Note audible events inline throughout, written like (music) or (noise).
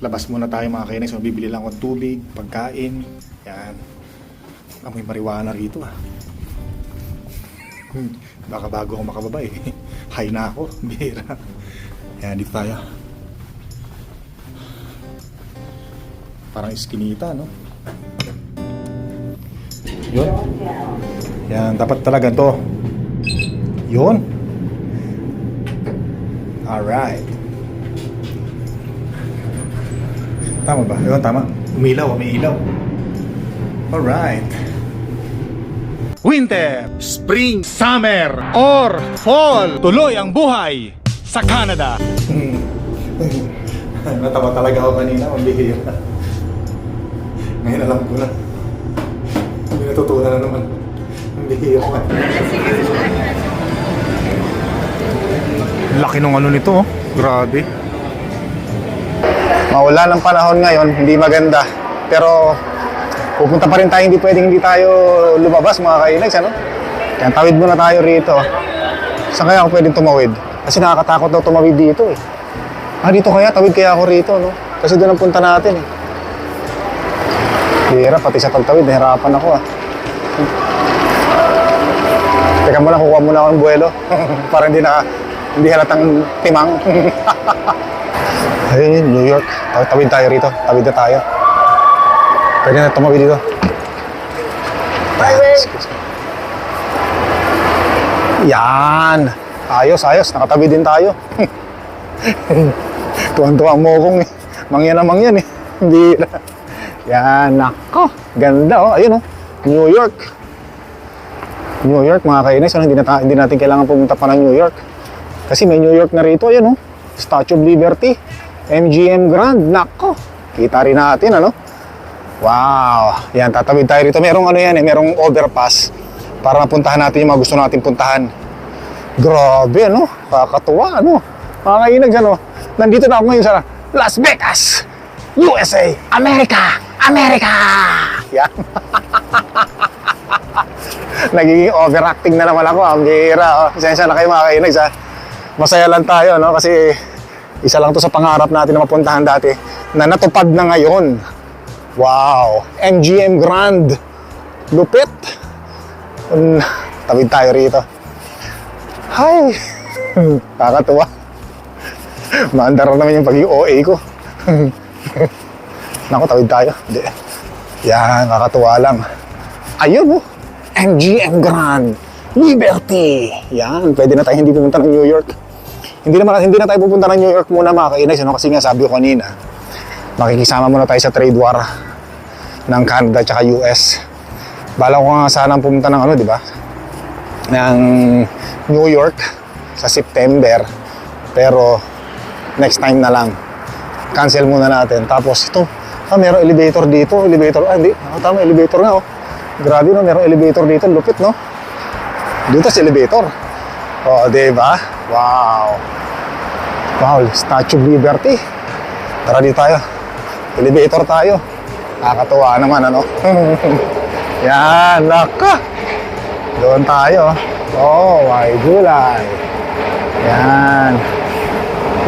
labas muna tayo mga kainis. So, bibili lang akong tubig, pagkain. Yan. Amoy marijuana rito ah. Hmm, Baka bago ako makababa eh. (laughs) High na ako. (laughs) Bira. Yan, dito tayo. Parang iskinita, no? Yun. Yan, dapat talaga to. Yun. Alright. Tama ba? Yun, tama. Umilaw, may ilaw. Alright. Winter, Spring, Summer, or Fall. Tuloy ang buhay sa Canada. (laughs) Natawa talaga ako kanina, mabihira. Ngayon alam ko na. May natutunan na naman. Mabihira. Laki nung ano nito, oh. Grabe. Mawala ng panahon ngayon, hindi maganda. Pero pupunta pa rin tayo, hindi pwedeng hindi tayo lumabas mga kainags, ano? Kaya tawid muna tayo rito. Saan kaya ako pwedeng tumawid? Kasi nakakatakot daw tumawid dito eh. Ah, dito kaya? Tawid kaya ako rito, no? Kasi doon ang punta natin eh. Hira, pati sa pagtawid, nahirapan ako ah. Teka muna, kukuha muna ako ng buwelo. (laughs) Para hindi na, hindi halatang timang. Ayun yun, New York. Tawid, tayo rito. Tawid na tayo. Pwede na tumawid dito. Highway! Yan! Ayos, ayos. Nakatabi din tayo. (laughs) Tuwan-tuwa mo kong eh. Mangyan na mangyan eh. Hindi na. Yan, nako. Ganda oh. Ayun oh. New York. New York mga kainis. Ano, hindi, na hindi natin kailangan pumunta pa ng New York. Kasi may New York na rito. Ayun oh. Statue of Liberty. MGM Grand. Nako. Kita rin natin ano. Wow. Yan, tatawid tayo rito. Merong ano yan eh. Merong overpass. Para mapuntahan natin yung mga gusto natin puntahan. Grabe ano. Kakatuwa ano. Mga kainags ano. Nandito na ako ngayon sa Las Vegas. USA. America. America. Yan. (laughs) Nagiging overacting na naman ako. Ang bihira. Oh. Isensya na kayo mga kainags ha. Masaya lang tayo no. Kasi isa lang to sa pangarap natin na mapuntahan dati na natupad na ngayon. Wow! MGM Grand. Lupit. Um, tawid tayo rito. Hi! (laughs) Kakatuwa. Maandar naman yung pagiging OA ko. (laughs) Naku, tawid tayo. Hindi. Yan, kakatuwa lang. Ayun oh. MGM Grand. Liberty. Yan, pwede na tayo hindi pumunta ng New York. Hindi naman hindi na tayo pupunta ng New York muna mga kainay, ano? kasi nga sabi ko kanina, makikisama muna tayo sa trade war ng Canada at US. Bala ko nga sana pumunta ng ano, di ba? Ng New York sa September. Pero next time na lang. Cancel muna natin. Tapos ito, ah, merong elevator dito. Elevator, ah hindi. Ah, tama, elevator nga oh. Grabe no, merong elevator dito. Lupit no. Dito sa elevator. Oh, di ba? Wow. Wow, Statue of Liberty. Tara dito tayo. Elevator tayo. Nakakatuwa naman, ano? (laughs) Yan, naka. Doon tayo. Oh, my gulay. Yan.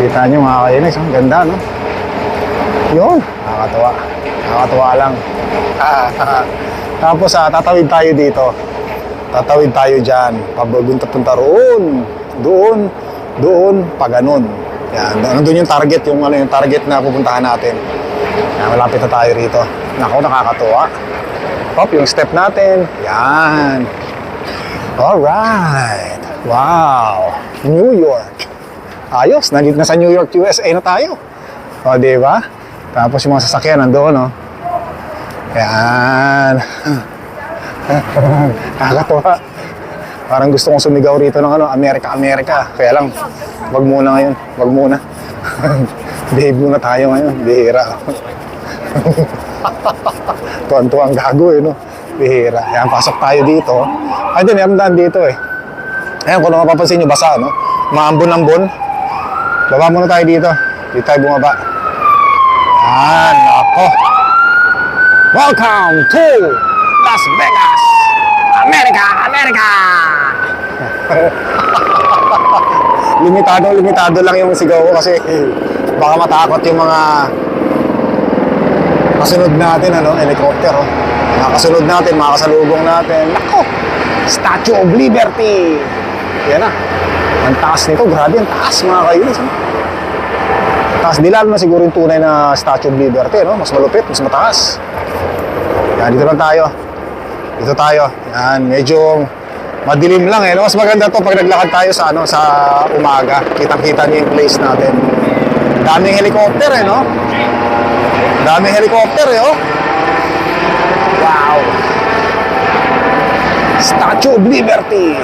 Kita nyo mga kainis, ang ganda, no? Yun, nakakatuwa. Nakakatuwa lang. (laughs) Tapos, ah, tatawid tayo dito. Tatawid tayo dyan. Pabagunta punta roon. Doon. Doon. Pa ganun. Yan. Nandun yung target. Yung, ano, yung target na pupuntahan natin. Yan, malapit na tayo rito. Nako, nakakatuwa. Hop, yung step natin. Yan. Alright. Wow. New York. Ayos. Nandito na sa New York, USA na tayo. O, di ba? Tapos yung mga sasakyan nandoon, no? Yan. (laughs) Nakakatuwa. Parang gusto kong sumigaw rito ng ano, Amerika, Amerika. Kaya lang, wag muna ngayon. Wag muna. (laughs) Behave muna tayo ngayon. Bihira. (laughs) Tuwan-tuwang gago eh, no? Bihira. Ayan, pasok tayo dito. Ay, din, meron daan dito eh. Ayan, kung mapapansin nyo, basa, no? Maambon-ambon. Baba muna tayo dito. Dito tayo bumaba. Yan, ako. Welcome to Las Vegas! America! America! (laughs) limitado, limitado lang yung sigaw ko kasi baka matakot yung mga kasunod natin, ano, helicopter, oh. Mga kasunod natin, mga kasalubong natin. Nako! Statue of Liberty! Yan na. Ang taas nito, grabe ang taas mga kainis. Ano? Taas, di lalo na siguro yung tunay na Statue of Liberty, no? Mas malupit, mas mataas. Yan, dito lang tayo. Dito tayo. Yan, medyo madilim lang eh. Mas maganda to pag naglakad tayo sa ano sa umaga. Kitang-kita niyo yung place natin. Daming helicopter eh, no? Daming helicopter eh, oh. Wow. Statue of Liberty.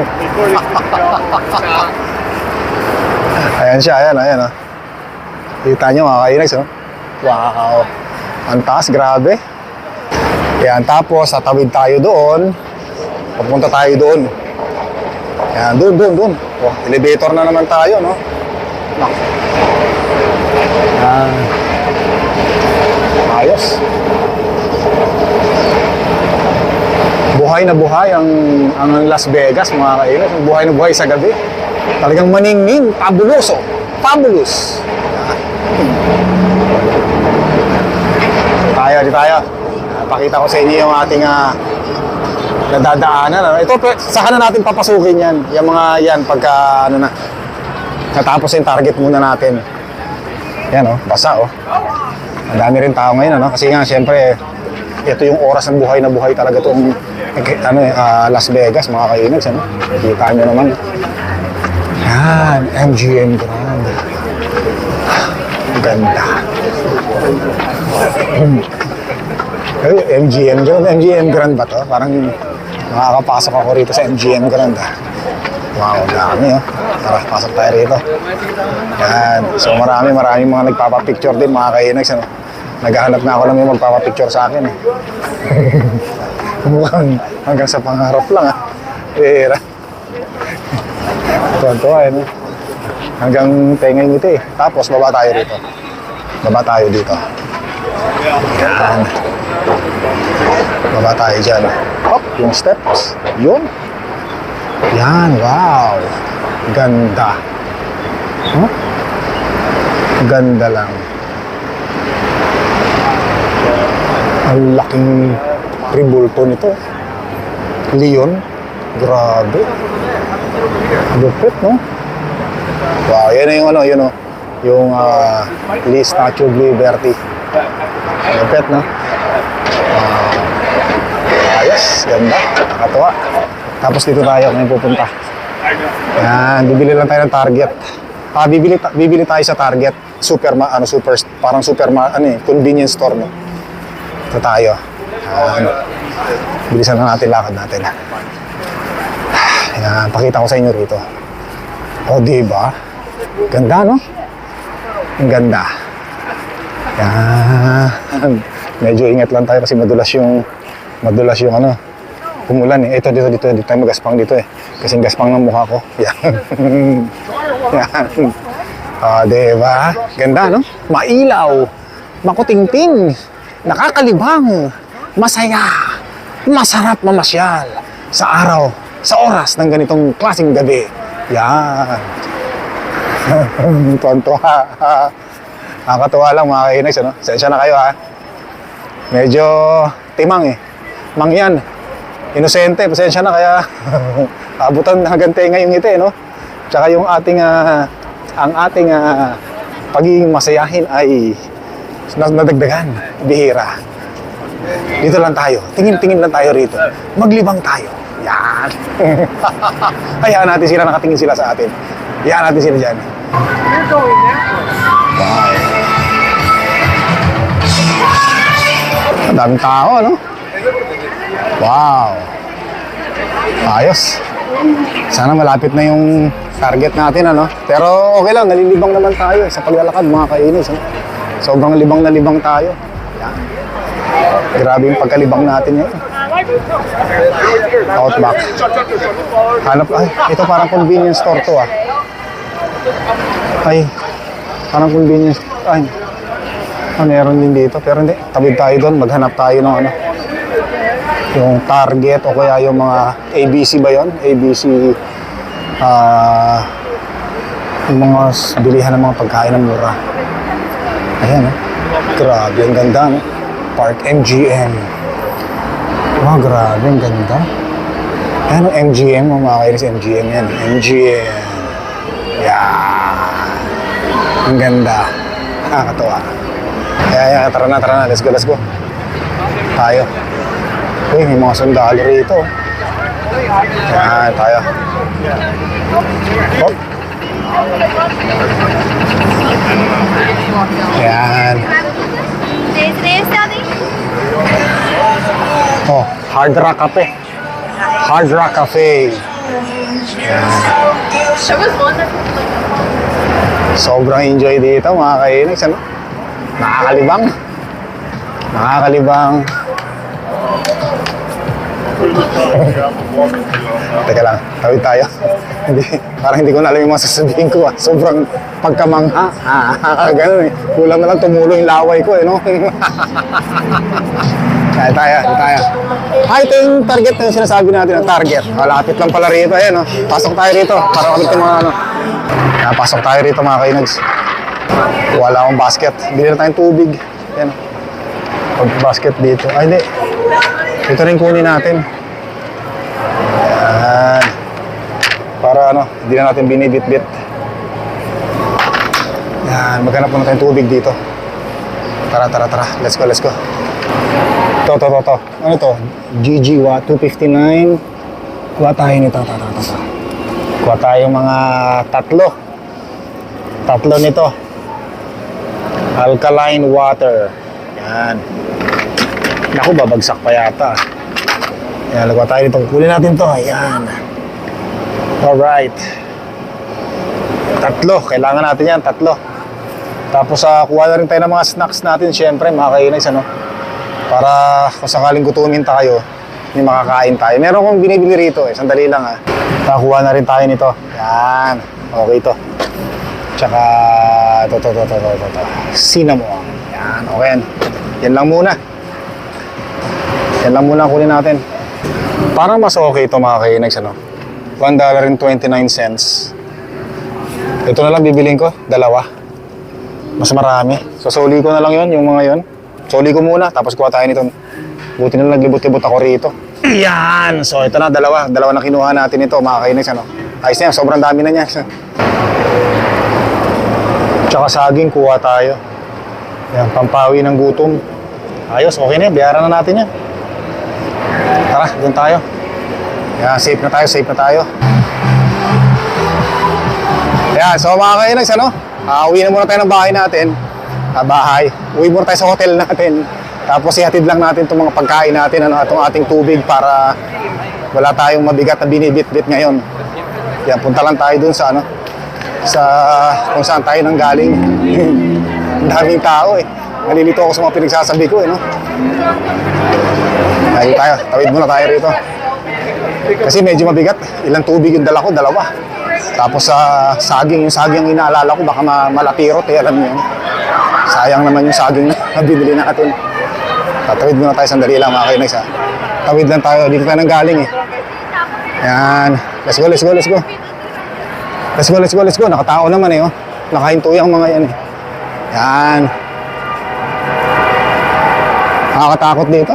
(laughs) ayan siya, ayan, ayan, oh. Kita nyo mga kainags, oh. Wow. Ang taas, grabe. Yan, tapos tatawid tayo doon. Papunta tayo doon. Yan, doon, doon, doon. Oh, elevator na naman tayo, no? Nak. Yan. Ayos. Buhay na buhay ang, ang Las Vegas, mga kainis. Buhay na buhay sa gabi. Talagang maningning, fabuloso. Fabulous. Tayo, di tayo. Pakita ko sa inyo yung ating ah, nadadaanan. Ano? Ito, saka na natin papasukin yan. Yung mga yan, pagka ano na. Natapos yung target muna natin. Yan oh, basa oh. Ang rin tao ngayon, ano? Kasi nga, siyempre, ito yung oras ng buhay na buhay talaga itong ano, ah, Las Vegas, mga kainags, ano? Kita nyo naman. Yan, MGM Grand. Ganda. MGM Grand. MGM Grand ba to? Parang makakapasok ako rito sa MGM Grand. Ah. Wow, dami oh. Tara, pasok tayo rito. Yan. So marami, marami mga nagpapapicture din, mga kainags. Ano? Naghahanap na ako ng may magpapapicture sa akin. Eh. (laughs) Mukhang hanggang sa pangarap lang ah. Pera. Tuwan-tuwa eh? Hanggang tenga ngiti eh. Tapos baba tayo rito. Baba tayo dito. Yan. Baba tayo dyan. Hop, yung steps. Yun. Yan, wow. Ganda. Huh? Ganda lang. Ang laking tribulto nito. Leon. Grabe. Lupit, no? Wow, yan na yung ano, yun o. Yung uh, Lee Statue of Liberty. Lupit, no? Wow. Ayos, ganda. Nakatuwa. Tapos dito tayo ngayon pupunta. Yan, bibili lang tayo ng Target. Ah, bibili, ta- bibili tayo sa Target. Super, ma- ano, super, parang super, ma- ano eh, convenience store, no? Ito tayo. Yan. Bilisan na natin lakad natin. Yan, pakita ko sa inyo rito. O, di ba? Ganda, no? Ang ganda. Yan. Medyo ingat lang tayo kasi madulas yung madulas yung ano, umulan eh. Ito, dito, dito, dito tayo magaspang dito eh. Kasi gaspang ng mukha ko. (laughs) Yan. Yan. Ah, di ba? Ganda, no? Mailaw. Makutingting. Nakakalibang. Masaya. Masarap mamasyal. Sa araw. Sa oras ng ganitong klaseng gabi. Yan. (laughs) Tuwan-tuwa. Nakakatuwa lang mga kainags, ano? Sensya na kayo, ha? Medyo timang, eh. Mang yan. Inosente, pasensya na kaya (laughs) abutan hanggang tenga yung ngiti, no? Tsaka yung ating, ah, ang ating ah, pagiging masayahin ay nadagdagan, bihira. Dito lang tayo, tingin-tingin lang tayo rito. Maglibang tayo. Yan. (laughs) Hayaan natin sila, nakatingin sila sa atin. Hayaan natin sila dyan. Wow. Ang daming tao, ano? Wow. Ayos. Sana malapit na yung target natin, ano? Pero okay lang, nalilibang naman tayo sa paglalakad, mga kainis. Ano? Sobrang libang na libang tayo. Yan. Grabe yung pagkalibang natin ngayon. Outback. Hanap, ay, ito parang convenience store to, ah. Ay, parang convenience, ay, ah, meron din dito. Pero hindi, tabid tayo doon, maghanap tayo ng ano, yung Target o kaya yung mga ABC ba yon? ABC ah yung mga bilihan ng mga pagkain ng mura. Ayan, oh. Grabe, ang ganda, no? Park MGM. Wow, grabe, ang ganda. Ano, MGM, oh, mga kainis, MGM yan. MGM. Yan. Ang ganda. Nakakatuwa. Kaya, yeah, tara na, tara na. Let's go, let's go. Tayo. Uy, may mga sundalo rito. Yan, tayo. Oh. Yan. Oh, Hard Rock Cafe. Hard Rock Cafe. Like Sobrang enjoy dito mga kainis. Ano? Nakakalibang. Nakakalibang. Teka lang, tawid tayo. (laughs) hindi, parang hindi ko na alam yung mga sasabihin ko. Ah. Sobrang pagkamangha. (laughs) Ah, ganun eh. Kulang na lang tumulo yung laway ko eh, no? (laughs) Kaya tayo, tayo. Ah, ito yung target na yung sinasabi natin ng target. Malapit lang pala rito, ayan, no? Pasok tayo rito para kami itong mga ano. Kaya pasok tayo rito mga kainags. Wala akong basket. Bili na tayong tubig. Yan. Pag basket dito. Ay, hindi. Ito rin kunin natin. Yan. Para ano, hindi na natin binibit-bit. Yan, maghanap muna tayong tubig dito. Tara, tara, tara. Let's go, let's go. To, to, to, to. Ano to? GGWA 259. Kuha tayo nito. To, to, to, to. Kuha tayo mga tatlo. Tatlo nito. Alkaline water. Yan. Naku, babagsak pa yata. Yan, lagwa tayo nito. Kunin natin to. Ayan. Alright. Tatlo. Kailangan natin yan. Tatlo. Tapos uh, kuha na rin tayo ng mga snacks natin. Siyempre, mga kainis, ano? Para kung sakaling gutumin tayo, may makakain tayo. Meron akong binibili rito eh. Sandali lang ha. Nakakuha na rin tayo nito. Yan. Okay to. Tsaka, ito, ito, ito, ito, ito, ito, ito. Cinnamon. Yan, okay. Yan lang muna. Yan lang muna kunin natin. Parang mas okay ito mga kainags, ano? $1.29. Ito na lang bibiling ko, dalawa. Mas marami. So, soli ko na lang yon yung mga yon. Soli ko muna, tapos kuha tayo nito. Buti na naglibot-libot ako rito. (clears throat) Yan! So, ito na, dalawa. Dalawa na kinuha natin ito, mga kainags, ano? Ayos na yan, sobrang dami na niya. Tsaka saging, kuha tayo. Yan, pampawi ng gutom. Ayos, okay na yan. Bayaran na natin yan. Tara, doon tayo. Yan, safe na tayo, safe na tayo. Yan, so mga kainags, ano? Uh, uwi na muna tayo ng bahay natin. Ah, bahay. Uwi muna tayo sa hotel natin. Tapos ihatid lang natin itong mga pagkain natin, ano, itong ating tubig para wala tayong mabigat na binibit-bit ngayon. Yan, punta lang tayo dun sa ano, sa kung saan tayo nang galing. (laughs) Ang daming tao eh. Nalilito ako sa mga pinagsasabi ko eh, no? Ayun tayo, tawid muna tayo rito. Kasi medyo mabigat. Ilang tubig yung dala ko? Dalawa. Tapos sa saging, yung saging ang inaalala ko, baka ma malatirot eh, alam niyo. Sayang naman yung saging na (laughs) binili natin. Tatawid muna tayo sandali lang mga kainis ha. Tawid lang tayo, dito tayo galing eh. Yan. Let's go, let's go, let's go. Let's go, let's go, let's go. Nakatao naman eh, oh. Nakahinto yung mga yan eh. Yan. Nakakatakot dito.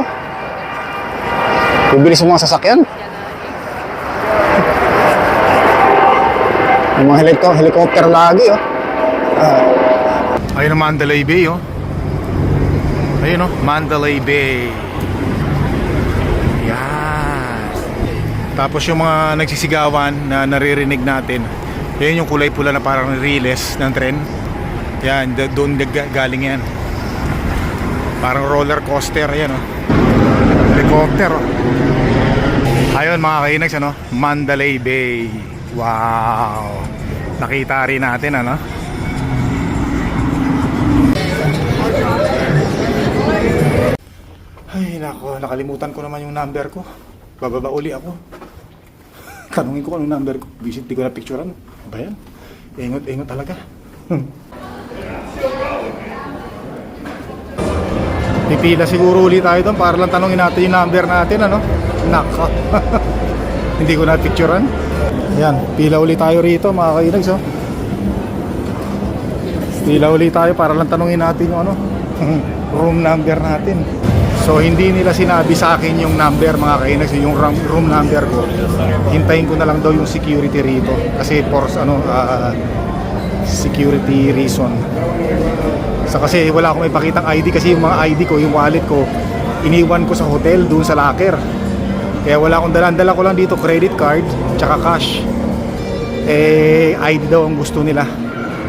Bibilis yung mga sasakyan. Yung mga heliko helicopter lagi, oh. Ayun ang Mandalay Bay, oh. Ayun, oh. Mandalay Bay. Yan. Tapos yung mga nagsisigawan na naririnig natin, yun yung kulay pula na parang riles ng tren. Yan, doon galing yan. Parang roller coaster, yan, oh. Helicopter, oh. Ayun mga kainags, ano? Mandalay Bay. Wow. Nakita rin natin, ano? Ay, nako, nakalimutan ko naman yung number ko. Bababa uli ako. (laughs) Tanungin ko anong number ko. Visit, di ko na picturean. Ba yan? Ingot-ingot talaga. (laughs) Pipila siguro uli tayo doon para lang tanungin natin yung number natin, ano? Nako. (laughs) Hindi ko na picturean. Yan, pila uli tayo rito, mga kainags, oh. Pila uli tayo para lang tanungin natin yung ano, (laughs) room number natin. So hindi nila sinabi sa akin yung number mga kainags, yung room number ko. Hintayin ko na lang daw yung security rito kasi for ano ah, security reason. So kasi wala akong ipakitang ID kasi yung mga ID ko, yung wallet ko, iniwan ko sa hotel doon sa locker. Kaya wala akong dalan. Dala ko lang dito credit card tsaka cash. Eh ID daw ang gusto nila.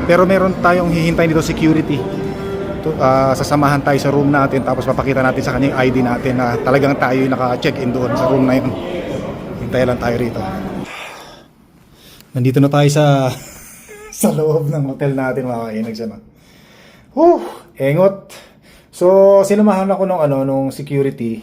Pero meron tayong hihintayin dito security. Ah, sasamahan tayo sa room natin tapos papakita natin sa kanya yung ID natin na talagang tayo yung naka-check-in doon sa room na yun. Hintay lang tayo rito. Nandito na tayo sa (laughs) sa loob ng hotel natin mga kainags ano. Whew, engot. So, sinamahan ako nung ano nung security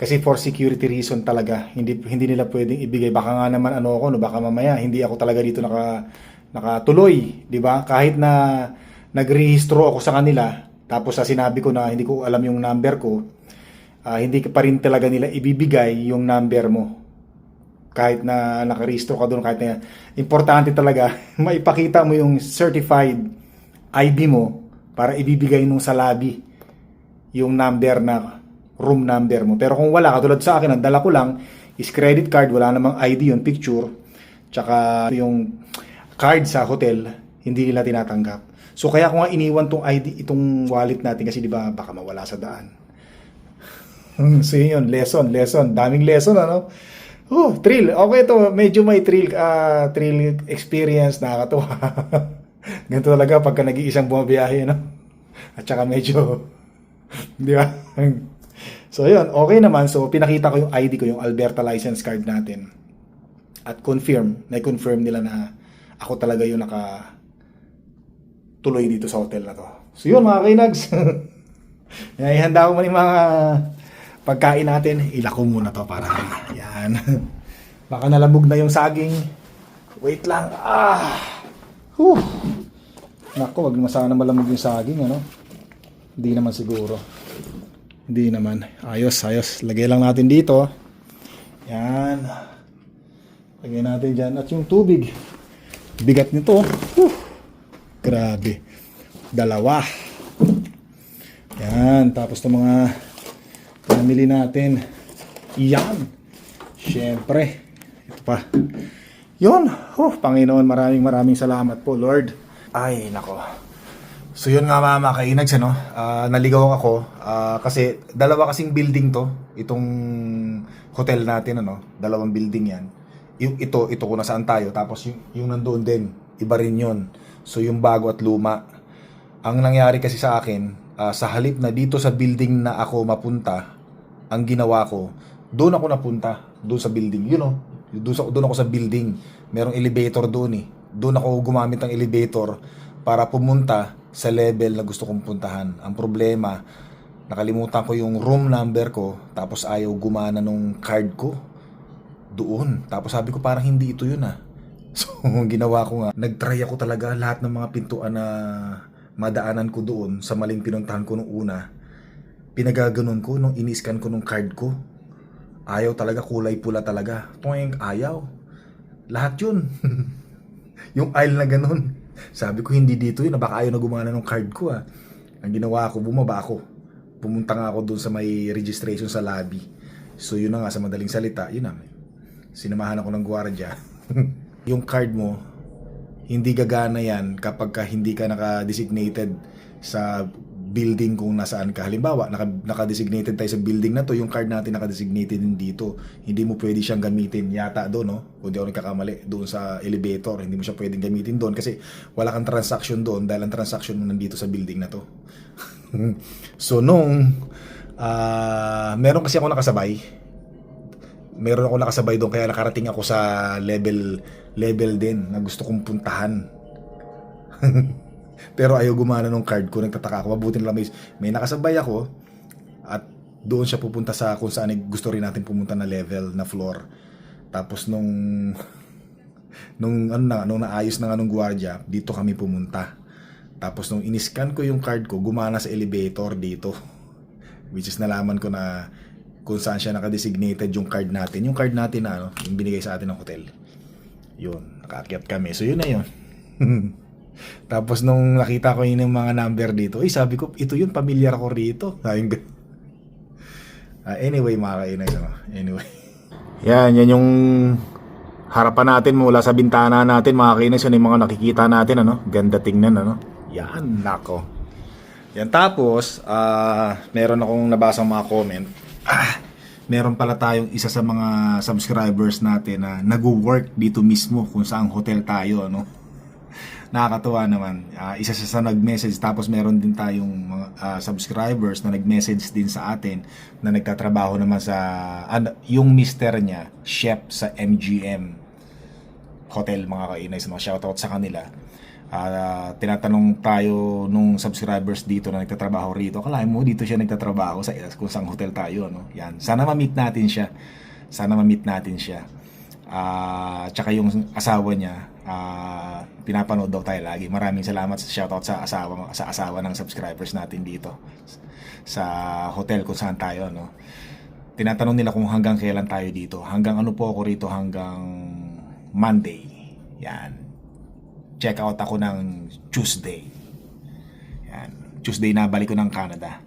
kasi for security reason talaga. Hindi hindi nila pwedeng ibigay baka nga naman ano ako no baka mamaya hindi ako talaga dito naka nakatuloy, ba? Kahit na nagrehistro ako sa kanila tapos sa sinabi ko na hindi ko alam yung number ko, ah, hindi pa rin talaga nila ibibigay yung number mo kahit na nakarehistro ka doon, kahit na importante talaga, (laughs) maipakita mo yung certified ID mo para ibibigay nung sa lobby yung number na room number mo. Pero kung wala, katulad sa akin, ang dala ko lang is credit card, wala namang ID yung picture, tsaka yung card sa hotel, hindi nila tinatanggap. So kaya ko nga iniwan tong ID, itong wallet natin kasi di ba baka mawala sa daan. (laughs) so yun, lesson, lesson. Daming lesson, ano? Oh, thrill. Okay to. Medyo may thrill, ah, thrill experience. Nakakatuwa. (laughs) Ganito talaga pagka nag-iisang bumabiyahe, no? At saka medyo, di ba? so, yun. Okay naman. So, pinakita ko yung ID ko, yung Alberta license card natin. At confirm, na-confirm nila na ako talaga yung naka tuloy dito sa hotel na to. So, yun mga kainags. (laughs) Ihanda ko muna yung mga pagkain natin, ilako muna to para yan. (laughs) Baka nalabog na yung saging. Wait lang. Ah. Whew. Nako, wag na sana malamog yung saging, ano? Hindi naman siguro. Hindi naman. Ayos, ayos. Lagay lang natin dito. Yan. Lagay natin dyan. At yung tubig. Bigat nito. Whew. Grabe. Dalawa. Yan. Tapos ng mga Namili natin. Yan. Siyempre. Ito pa. Yun. Oh, Panginoon, maraming maraming salamat po, Lord. Ay, nako. So yun nga mga kainags, ano? Ah, naligaw ako ah, kasi dalawa kasing building to, itong hotel natin, ano? Dalawang building yan. Yung ito, ito kung nasaan tayo. Tapos yung, yung nandoon din, iba rin yun. So yung bago at luma. Ang nangyari kasi sa akin, ah, sa halip na dito sa building na ako mapunta, ang ginawa ko, doon ako napunta, doon sa building. You know, doon, sa, doon ako sa building. Merong elevator doon eh. Doon ako gumamit ng elevator para pumunta sa level na gusto kong puntahan. Ang problema, nakalimutan ko yung room number ko, tapos ayaw gumana nung card ko doon. Tapos sabi ko parang hindi ito yun ah. (laughs) So, ginawa ko nga, nagtry ako talaga lahat ng mga pintuan na madaanan ko doon sa maling pinuntahan ko nung una. Pinagaganon ko nung iniscan ko nung card ko. Ayaw talaga, kulay pula talaga. Toing, ayaw. Lahat yun. (laughs) yung aisle na ganun. Sabi ko, hindi dito yun. Baka ayaw na gumana ng card ko ah. Ang ginawa ko, bumaba ako. Pumunta nga ako doon sa may registration sa lobby. So yun na nga sa madaling salita, yun na. Sinamahan ako ng gwardiya. (laughs) yung card mo, hindi gagana yan kapag ka hindi ka naka-designated sa building kung nasaan ka. Halimbawa, naka, naka-designated tayo sa building na to, yung card natin naka-designated din dito. Hindi mo pwede siyang gamitin yata doon, no? Kung di ako nagkakamali, doon sa elevator. Hindi mo siya pwedeng gamitin doon kasi wala kang transaction doon dahil ang transaction mo nandito sa building na to. (laughs) so, nung ah meron kasi ako nakasabay, meron ako nakasabay doon kaya nakarating ako sa level level din na gusto kong puntahan. (laughs) Pero ayaw gumana nung card ko, nagtataka ako. Mabuti lang may, may nakasabay ako at doon siya pupunta sa kung saan gusto rin natin pumunta na level, na floor. Tapos nung (laughs) nung ano na, nung naayos na nga nung gwardiya, dito kami pumunta. Tapos nung iniscan ko yung card ko, gumana sa elevator dito. Which is nalaman ko na kung saan siya nakadesignated yung card natin. Yung card natin na ano, yung binigay sa atin ng hotel. Yun, nakaakyat kami. So yun na yun. (laughs) Tapos nung nakita ko yun yung mga number dito, eh sabi ko, ito yun, pamilyar ko rito. Sabi ko, Ah, anyway, mga kainay, ano, anyway. (laughs) Yan, yan yung harapan natin mula sa bintana natin, mga kainis, yun yung mga nakikita natin, ano, ganda tingnan, ano. Yan, nako. Yan, tapos, ah, meron akong nabasang mga comment. Ah, meron pala tayong isa sa mga subscribers natin na nag-work dito mismo kung saang hotel tayo, ano nakakatuwa naman. Ah, isa siya sa nag-message tapos meron din tayong mga ah, subscribers na nag-message din sa atin na nagtatrabaho naman sa ano, yung mister niya, chef sa MGM hotel mga kainay mga shoutout sa kanila. Ah, tinatanong tayo nung subscribers dito na nagtatrabaho rito. Kalahin mo dito siya nagtatrabaho sa kung saan hotel tayo, no? Yan. Sana ma-meet natin siya. Sana ma-meet natin siya. Ah, tsaka yung asawa niya, ah, pinapanood daw tayo lagi. Maraming salamat sa shoutout sa asawa sa asawa ng subscribers natin dito sa hotel kung saan tayo, no. Tinatanong nila kung hanggang kailan tayo dito. Hanggang ano po ako rito hanggang Monday. Yan. Check out ako ng Tuesday. Yan. Tuesday na balik ko ng Canada.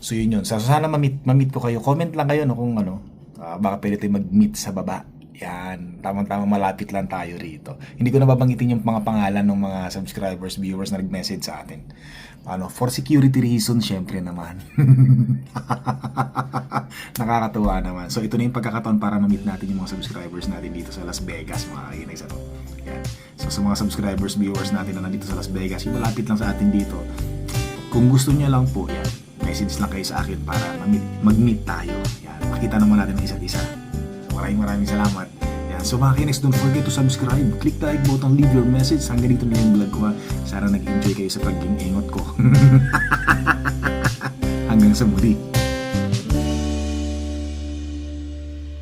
So yun yun. So sana ma-meet, ma-meet ko kayo. Comment lang kayo no kung ano. ah, baka pwede tayo mag-meet sa baba. Yan. Tamang-tamang malapit lang tayo rito. Hindi ko na babanggitin yung mga pangalan ng mga subscribers, viewers na nag-message sa atin. Ano, for security reasons, syempre naman. (laughs) Nakakatuwa naman. So ito na yung pagkakataon para ma-meet natin yung mga subscribers natin dito sa Las Vegas, mga kainay sa to. Yan. So sa mga subscribers, viewers natin na nandito sa Las Vegas, yung malapit lang sa atin dito, kung gusto niya lang po, yan, message lang kayo sa akin para mag-meet tayo. Yan, makita naman natin ang isa't isa. Maraming maraming salamat. Yan. So mga kinex, don't forget to subscribe. Click the like button, leave your message. Hanggang dito na yung vlog ko ha. Sana nag-enjoy kayo sa pagiging ingot ko. (laughs) Hanggang sa muli.